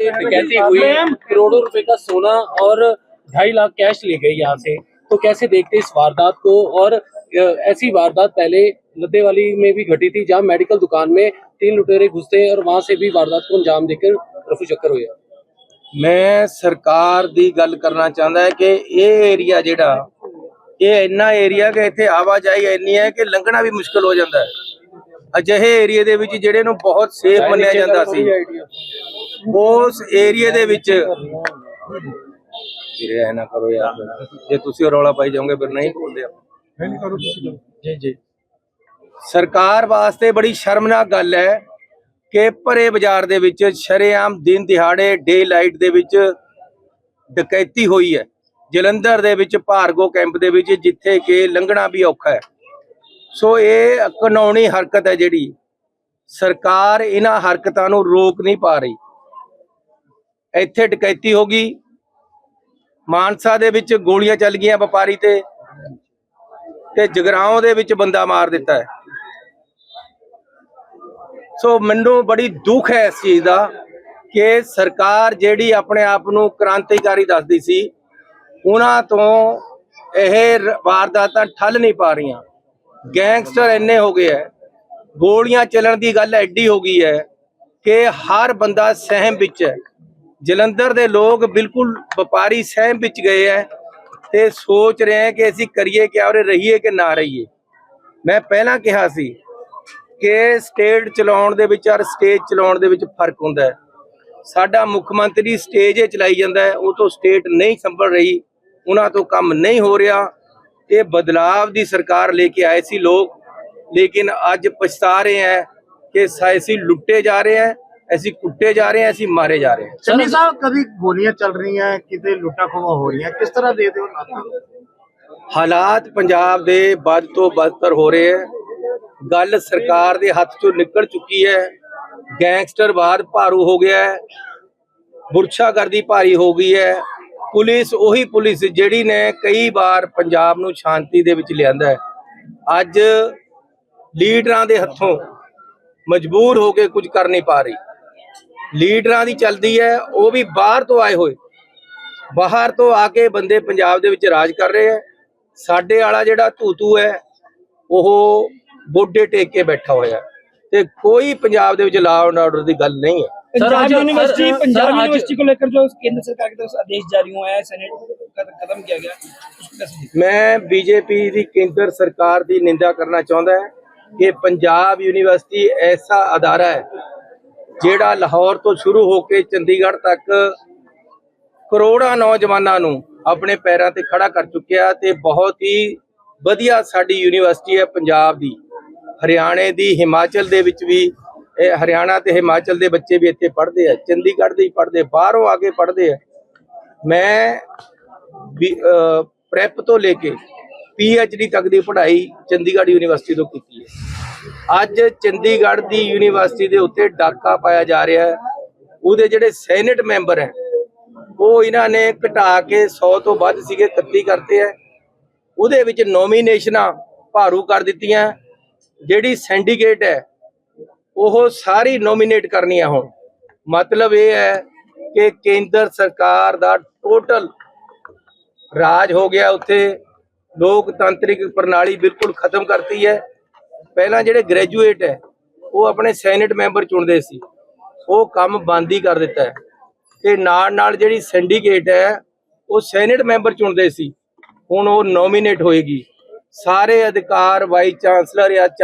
डकैती हुई करोड़ों रुपए का सोना और ढाई लाख कैश ले गए यहाँ से तो कैसे देखते हैं इस वारदात को और अ, ऐसी वारदात पहले लद्दे वाली में भी घटी थी जहाँ मेडिकल दुकान में तीन लुटेरे घुसते हैं और वहां से भी वारदात को अंजाम देकर रफू चक्कर हुआ ਮੈਂ ਸਰਕਾਰ ਦੀ ਗੱਲ ਕਰਨਾ ਚਾਹੁੰਦਾ ਹੈ ਕਿ ਇਹ ਏਰੀਆ ਜਿਹੜਾ ਇਹ ਇੰਨਾ ਏਰੀਆ ਕਿ ਇੱਥੇ ਆਵਾਜਾਈ ਇੰਨੀ ਹੈ ਕਿ ਲੰਘਣਾ ਵੀ ਮੁਸ਼ਕਲ ਹੋ ਜਾਂਦਾ ਹੈ ਅਜਿਹੇ ਏਰੀਆ ਦੇ ਵਿੱਚ ਜਿਹੜੇ ਨੂੰ ਬਹੁਤ ਸੇਫ ਮੰਨਿਆ ਜਾਂਦਾ ਸੀ। ਉਸ ਏਰੀਆ ਦੇ ਵਿੱਚ। ਵੀਰੇ ਐ ਨਾ ਕਰੋ ਯਾਰ। ਜੇ ਤੁਸੀਂ ਉਹ ਰੌਲਾ ਪਾਈ ਜਾਓਗੇ ਫਿਰ ਨਹੀਂ ਬੋਲਦੇ ਆਪਾਂ। ਜੀ ਜੀ। ਸਰਕਾਰ ਵਾਸਤੇ ਬੜੀ ਸ਼ਰਮਨਾਕ ਗੱਲ ਹੈ ਕਿ ਭਰੇ ਬਾਜ਼ਾਰ ਦੇ ਵਿੱਚ ਸ਼ਰੇਆਮ ਦਿਨ ਦਿਹਾੜੇ ਡੇ ਲਾਈਟ ਦੇ ਵਿੱਚ ਡਕੈਤੀ ਹੋਈ ਹੈ। ਜਲੰਧਰ ਦੇ ਵਿੱਚ ਭਾਰਗੋ ਕੈਂਪ ਦੇ ਵਿੱਚ ਜਿੱਥੇ ਕਿ ਲੰਘਣਾ ਵੀ ਔਖਾ ਹੈ। ਸੋ ਇਹ ਕਾਨੂੰਨੀ ਹਰਕਤ ਹੈ ਜਿਹੜੀ। ਸਰਕਾਰ ਇਹਨਾਂ ਹਰਕਤਾਂ ਨੂੰ ਰੋਕ ਨਹੀਂ ਪਾ ਰਹੀ। ਇੱਥੇ ਡਕੈਤੀ ਹੋ ਗਈ। ਮਾਨਸਾ ਦੇ ਵਿੱਚ ਗੋਲੀਆਂ ਚੱਲ ਗਈਆਂ ਵਪਾਰੀ ਤੇ। ਤੇ ਜਗਰਾਉਂ ਦੇ ਵਿੱਚ ਬੰਦਾ ਮਾਰ ਦਿੱਤਾ ਹੈ। ਸੋ ਮੈਨੂੰ ਬੜੀ ਦੁੱਖ ਹੈ ਇਸ ਚੀਜ਼ ਦਾ ਕਿ ਸਰਕਾਰ ਜਿਹੜੀ ਆਪਣੇ ਆਪ ਨੂੰ ਕ੍ਰਾਂਤੀਕਾਰੀ ਦੱਸਦੀ ਸੀ, ਉਹਨਾਂ ਤੋਂ ਇਹ ਵਾਰਦਾਤਾਂ ਠੱਲ ਨਹੀਂ ਪਾ ਰਹੀਆਂ। ਗੈਂਗਸਟਰ ਇੰਨੇ ਹੋ ਗਏ ਹੈ, ਗੋਲੀਆਂ ਚੱਲਣ ਦੀ ਗੱਲ ਐਡੀ ਹੋ ਗਈ ਹੈ ਕਿ ਹਰ ਬੰਦਾ ਸਹਿਮ ਵਿੱਚ ਹੈ। ਜਲੰਧਰ ਦੇ ਲੋਕ ਬਿਲਕੁਲ ਵਪਾਰੀ ਸਹਿਮ ਵਿੱਚ ਗਏ ਹੈ ਤੇ ਸੋਚ ਰਹੇ ਹੈ ਕਿ ਅਸੀਂ ਕਰੀਏ ਕਿ ਔਰ ਰਹੀਏ ਕਿ ਨਾ ਰਹੀਏ। ਮੈਂ ਪਹਿਲਾਂ ਕਿਹਾ ਸੀ ਕਿ ਸਟੇਟ ਚਲਾਉਣ ਦੇ ਵਿੱਚ ਔਰ ਸਟੇਜ ਚਲਾਉਣ ਦੇ ਵਿੱਚ ਫ਼ਰਕ ਹੁੰਦਾ ਹੈ। ਸਾਡਾ ਮੁੱਖ ਮੰਤਰੀ ਸਟੇਜ ਚਲਾਈ ਜਾਂਦਾ ਹੈ, ਉਹ ਤੋਂ ਸਟੇਟ ਨਹੀਂ ਸੰਭਲ ਰਹੀ, ਉਹਨਾਂ ਤੋਂ ਕੰਮ ਨਹੀਂ ਹੋ ਰਿਹਾ। ਇਹ ਬਦਲਾਵ ਦੀ ਸਰਕਾਰ ਲੈ ਕੇ ਆਏ ਸੀ ਲੋਕ। ਲੇਕਿਨ ਅੱਜ ਪਛਤਾ ਰਹੇ ਹੈ ਕਿ ਸ- ਅਸੀਂ ਲੁੱਟੇ ਜਾ ਰਹੇ ਹੈ ਅਸੀਂ ਕੁੱਟੇ ਜਾ ਰਹੇ ਹੈ ਅਸੀਂ ਮਾਰੇ ਜਾ ਰਹੇ ਹਾਂ। ਚੰਨੀ ਸਾਹਿਬ ਕਦੀ ਗੋਲੀਆਂ ਚੱਲ ਰਹੀਆਂ ਕਿਤੇ ਲੁੱਟਾਂ ਖੋਹਾਂ ਹੋ ਰਹੀਆਂ ਕਿਸ ਤਰ੍ਹਾਂ ਦੇ ਦਿਓ ਹਾਲਾਤ? ਪੰਜਾਬ ਦੇ ਵੱਧ ਤੋਂ ਬਦਤਰ ਹੋ ਰਹੇ ਹੈ। ਗੱਲ ਸਰਕਾਰ ਦੇ ਹੱਥ ਚੋਂ ਨਿਕਲ ਚੁੱਕੀ ਹੈ। ਗੈਂਗਸਟਰਵਾਦ ਭਾਰੂ ਹੋ ਗਿਆ ਹੈ। ਬੁਰਛਾਗਰਦੀ ਭਾਰੀ ਹੋ ਗਈ ਹੈ। ਪੁਲਿਸ ਉਹੀ ਪੁਲਿਸ ਜਿਹੜੀ ਨੇ ਕਈ ਵਾਰ ਪੰਜਾਬ ਨੂੰ ਸ਼ਾਂਤੀ ਦੇ ਵਿੱਚ ਲਿਆਂਦਾ ਹੈ। ਅੱਜ ਲੀਡਰਾਂ ਦੇ ਹੱਥੋਂ ਮਜਬੂਰ ਹੋ ਕੇ ਕੁਝ ਕਰ ਨਹੀਂ ਪਾ ਰਹੀ। ਲੀਡਰਾਂ ਦੀ ਚਲਦੀ ਹੈ, ਉਹ ਵੀ ਬਾਹਰ ਤੋਂ ਆਏ ਹੋਏ। ਬਾਹਰ ਤੋਂ ਆ ਕੇ ਬੰਦੇ ਪੰਜਾਬ ਦੇ ਵਿੱਚ ਰਾਜ ਕਰ ਰਹੇ ਹੈ। ਸਾਡੇ ਵਾਲਾ ਜਿਹੜਾ ਧੂਤੂ ਹੈ, ਉਹ ਬੋਡੇ ਟੇਕ ਕੇ ਬੈਠਾ ਹੋਇਆ ਹੈ। ਤੇ ਕੋਈ ਪੰਜਾਬ ਦੇ ਵਿੱਚ ਲਾਅ ਐਂਡ ਆਰਡਰ ਦੀ ਗੱਲ ਨਹੀਂ ਹੈ। पंजाब यूनिवर्सिटी सर, पंजाब आज- यूनिवर्सिटी को लेकर जो केंद्र सरकार की तरफ से आदेश जारी हुआ है सेनेट का कदम किया गया उसको कैसे देखते ਮੈਂ ਬੀਜੇਪੀ ਦੀ ਕੇਂਦਰ ਸਰਕਾਰ ਦੀ ਨਿੰਦਾ ਕਰਨਾ ਚਾਹੁੰਦਾ ਹੈ ਕਿ ਪੰਜਾਬ ਯੂਨੀਵਰਸਿਟੀ ਐਸਾ ਅਦਾਰਾ ਹੈ ਜਿਹੜਾ ਲਾਹੌਰ ਤੋਂ ਸ਼ੁਰੂ ਹੋ ਕੇ ਚੰਡੀਗੜ੍ਹ ਤੱਕ ਕਰੋੜਾਂ ਨੌਜਵਾਨਾਂ ਨੂੰ ਆਪਣੇ ਪੈਰਾਂ ਤੇ ਖੜਾ ਕਰ ਚੁੱਕਿਆ ਤੇ ਬਹੁਤ ਹੀ ਵਧੀਆ ਸਾਡੀ ਯੂਨੀਵਰਸਿਟੀ ਹੈ ਪੰਜਾਬ ਦੀ ਹਰਿਆਣੇ ਦੀ ਹਿਮਾਚਲ ਦੇ ਵਿੱਚ ਵੀ ਇਹ ਹਰਿਆਣਾ ਤੇ ਹਿਮਾਚਲ ਦੇ ਬੱਚੇ ਵੀ ਇੱਥੇ ਪੜ੍ਹਦੇ ਆ, ਚੰਡੀਗੜ੍ਹ ਦੇ ਹੀ ਪੜ੍ਹਦੇ ਬਾਹਰੋਂ ਆ ਕੇ ਪੜ੍ਹਦੇ ਆ। ਮੈਂ ਪ੍ਰੈਪ ਤੋਂ ਲੈ ਕੇ ਡੀ ਤੱਕ ਦੀ ਪੜ੍ਹਾਈ ਚੰਡੀਗੜ੍ਹ ਯੂਨੀਵਰਸਿਟੀ ਤੋਂ ਕੀਤੀ ਹੈ। ਅੱਜ ਚੰਡੀਗੜ੍ਹ ਦੀ ਯੂਨੀਵਰਸਿਟੀ ਦੇ ਉੱਤੇ ਡਾਕਾ ਪਾਇਆ ਜਾ ਰਿਹਾ ਹੈ। ਉਹਦੇ ਜਿਹੜੇ ਸੈਨੇਟ ਮੈਂਬਰ ਹੈ, ਉਹ ਇਹਨਾਂ ਨੇ ਘਟਾ ਕੇ 100 ਤੋਂ ਵੱਧ ਸੀਗੇ 31 ਕਰਤੇ ਹੈ। ਉਹਦੇ ਵਿੱਚ ਨੋਮੀਨੇਸ਼ਨਾਂ ਭਾਰੂ ਕਰ ਦਿੱਤੀਆਂ। ਜਿਹੜੀ ਸਿੰਡੀਕੇਟ ਹੈ ਉਹ ਸਾਰੀ ਨੋਮੀਨੇਟ ਕਰਨੀ ਹੈ ਹੁਣ। ਮਤਲਬ ਇਹ ਹੈ ਕਿ ਕੇਂਦਰ ਸਰਕਾਰ ਦਾ ਟੋਟਲ ਰਾਜ ਹੋ ਗਿਆ ਉੱਥੇ। ਲੋਕਤੰਤਰਿਕ ਪ੍ਰਣਾਲੀ ਬਿਲਕੁਲ ਖਤਮ ਕਰਤੀ ਹੈ। ਪਹਿਲਾਂ ਜਿਹੜੇ ਗ੍ਰੈਜੂਏਟ ਹੈ, ਉਹ ਆਪਣੇ ਸੈਨੇਟ ਮੈਂਬਰ ਚੁਣਦੇ ਸੀ। ਉਹ ਕੰਮ ਬੰਦ ਹੀ ਕਰ ਦਿੱਤਾ ਹੈ। ਤੇ ਨਾਲ ਨਾਲ ਜਿਹੜੀ ਸਿੰਡੀਕੇਟ ਹੈ, ਉਹ ਸੈਨੇਟ ਮੈਂਬਰ ਚੁਣਦੇ ਸੀ। ਹੁਣ ਉਹ ਨੋਮੀਨੇਟ ਹੋਏਗੀ। ਸਾਰੇ ਅਧਿਕਾਰ ਵਾਈਸ ਚਾਂਸਲਰ ਜਾਂ